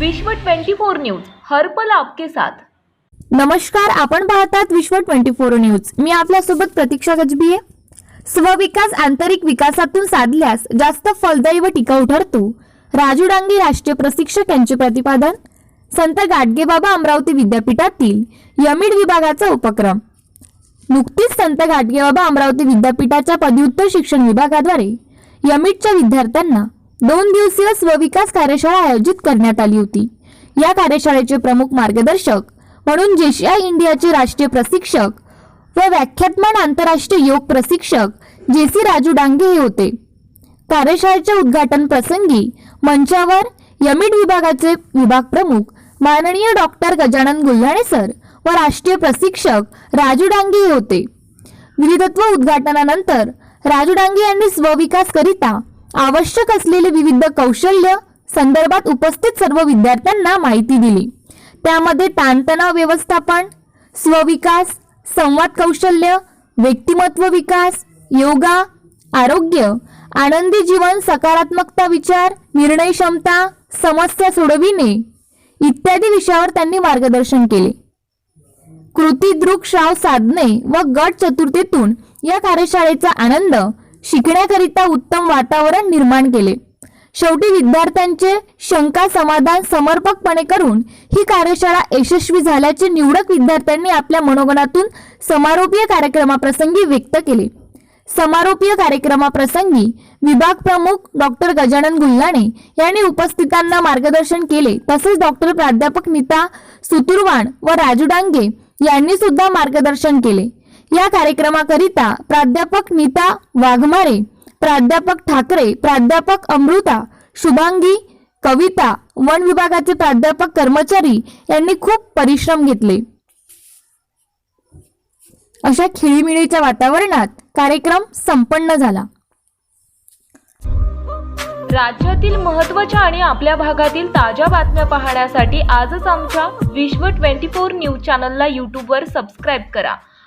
विश्व 24 न्यूज हरपल आपके साथ. नमस्कार आपण पाहतात विश्व ट्वेंटी फोर न्यूज. मी आपल्यासोबत प्रतीक्षा गजबीये स्वविकास आंतरिक विकासातून साधल्यास जास्त फलदायी व टिकाऊ ठरतो. राजू डांगे राष्ट्रीय प्रशिक्षक यांचे प्रतिपादन. संत गाडगेबाबा अमरावती विद्यापीठातील यमिड विभागाचा उपक्रम. नुकतीच संत गाडगेबाबा अमरावती विद्यापीठाच्या पदव्युत्तर शिक्षण विभागाद्वारे यमिटच्या विद्यार्थ्यांना दोन दिवसीय स्वविकास कार्यशाळा आयोजित करण्यात आली होती. या कार्यशाळेचे प्रमुख मार्गदर्शक म्हणून जेशिया इंडियाचे राष्ट्रीय प्रशिक्षक व व्याख्यात्मन आंतरराष्ट्रीय योग प्रशिक्षक जे सी राजू डांगे हे होते. कार्यशाळेच्या उद्घाटन प्रसंगी मंचावर यमिट विभागाचे विभाग प्रमुख माननीय डॉक्टर गजानन गुल्हाणे सर व राष्ट्रीय प्रशिक्षक राजू डांगे हे होते. विविधत्व उद्घाटनानंतर राजू डांगे यांनी स्वविकास करिता आवश्यक असलेले विविध कौशल्य संदर्भात उपस्थित सर्व विद्यार्थ्यांना माहिती दिली. त्यामध्ये ताणतणाव व्यवस्थापन स्वविकास संवाद कौशल्य व्यक्तिमत्व विकास योगा आरोग्य आनंदी जीवन सकारात्मकता विचार निर्णय क्षमता समस्या सोडविणे इत्यादी विषयावर त्यांनी मार्गदर्शन केले. कृती दृक श्राव साधने व गट चतुर्थीतून या कार्यशाळेचा आनंद शिकण्याकरिता उत्तम वातावरण निर्माण केले. शेवटी विद्यार्थ्यांचे शंका समाधान समर्पकपणे करून ही कार्यशाळा यशस्वी झाल्याचे निवडक विद्यार्थ्यांनी आपल्या मनोगणातून समारोपीय कार्यक्रमाप्रसंगी व्यक्त केले. समारोपीय कार्यक्रमाप्रसंगी विभाग प्रमुख डॉक्टर गजानन गुल्हाणे यांनी उपस्थितांना मार्गदर्शन केले. तसेच डॉक्टर प्राध्यापक नीता सुतुरवाण व राजू डांगे यांनी सुद्धा मार्गदर्शन केले. या कार्यक्रमाकरिता प्राध्यापक नीता वाघमारे प्राध्यापक ठाकरे प्राध्यापक अमृता शुभांगी कविता वन विभागाचे प्राध्यापक कर्मचारी यांनी खूप परिश्रम घेतले. अशा खिळीमिळीच्या वातावरणात कार्यक्रम संपन्न झाला. राज्यातील महत्त्वाच्या आणि आपल्या भागातील ताज्या बातम्या पाहण्यासाठी आजच आमच्या विश्व 24 न्यूज चॅनलला यूट्यूबवर सबस्क्राईब करा.